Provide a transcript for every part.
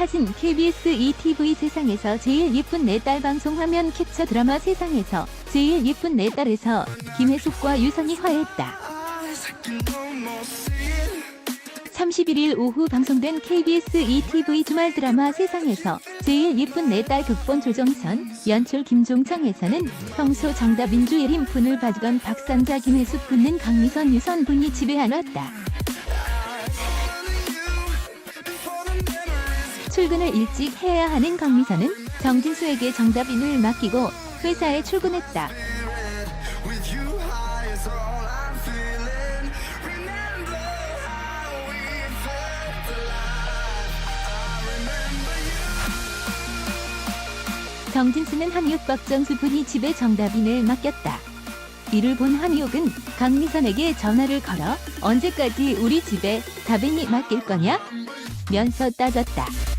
사진 KBS ETV 세상에서 제일 예쁜 내 딸 방송 화면 캡처 드라마 세상에서 제일 예쁜 내 딸에서 김혜숙과 유선이 화해했다. 31일 오후 방송된 KBS ETV 주말 드라마 세상에서 제일 예쁜 내 딸 극본 조정선, 연출 김종창에서는 평소 정답 인 주 예림 분을 봐주던 박상자 김혜숙 분는 강미선 유선 분이 집에 안 왔다. 출근을 일찍 해야 하는 강미선은 정진수에게 정답인을 맡기고 회사에 출근했다. 정진수는 한의욱 박정수 분이 집에 정답인을 맡겼다. 이를 본 한의욱은 강미선에게 전화를 걸어 언제까지 우리 집에 답인이 맡길 거냐? 면서 따졌다.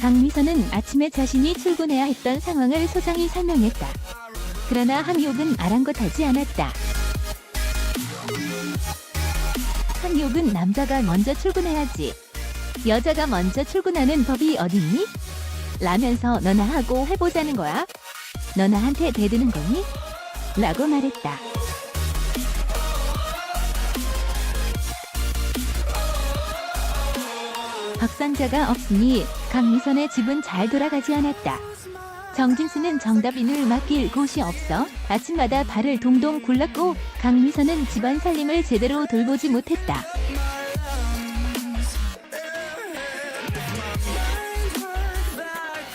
강미선은 아침에 자신이 출근해야 했던 상황을 소장히 설명했다. 그러나 한의욱은 아랑곳하지 않았다. 한의욱은 남자가 먼저 출근해야지. 여자가 먼저 출근하는 법이 어딨니? 라면서 너나 하고 해보자는 거야? 너 나한테 대드는 거니? 라고 말했다. 박상자가 없으니 강미선의 집은 잘 돌아가지 않았다. 정진수는 정답인을 맡길 곳이 없어 아침마다 발을 동동 굴렀고 강미선은 집안 살림을 제대로 돌보지 못했다.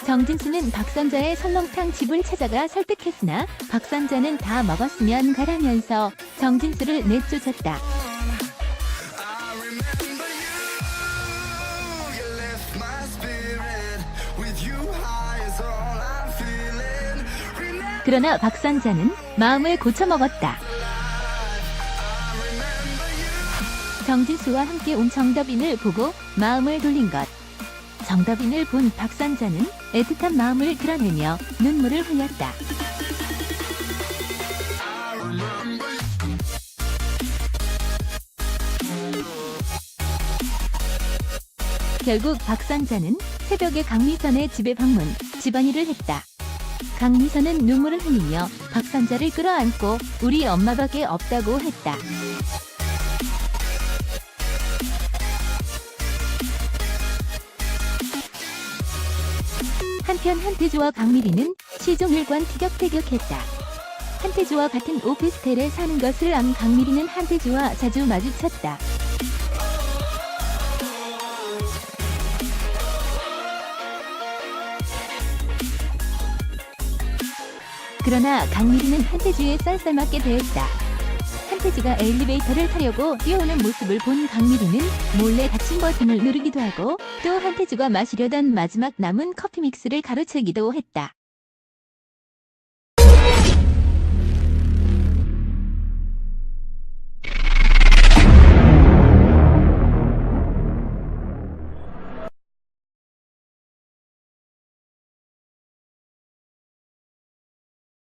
정진수는 박선자의 설렁탕 집을 찾아가 설득했으나 박선자는 다 먹었으면 가라면서 정진수를 내쫓았다. 그러나 박선자는 마음을 고쳐먹었다. 정진수와 함께 온 정답인을 보고 마음을 돌린 것. 정답인을 본 박선자는 애틋한 마음을 드러내며 눈물을 흘렸다. 결국 박선자는 새벽에 강미선의 집에 방문, 집안일을 했다. 강미선은 눈물을 흘리며 박선자를 끌어안고 우리 엄마밖에 없다고 했다. 한편 한태주와 강미리는 시종일관 티격태격했다. 한태주와 같은 오피스텔에 사는 것을 안 강미리는 한태주와 자주 마주쳤다. 그러나 강미리는 한태주에 쌀쌀맞게 대했다. 한태주가 엘리베이터를 타려고 뛰어오는 모습을 본 강미리는 몰래 닫힌 버튼을 누르기도 하고 또 한태주가 마시려던 마지막 남은 커피 믹스를 가로채기도 했다.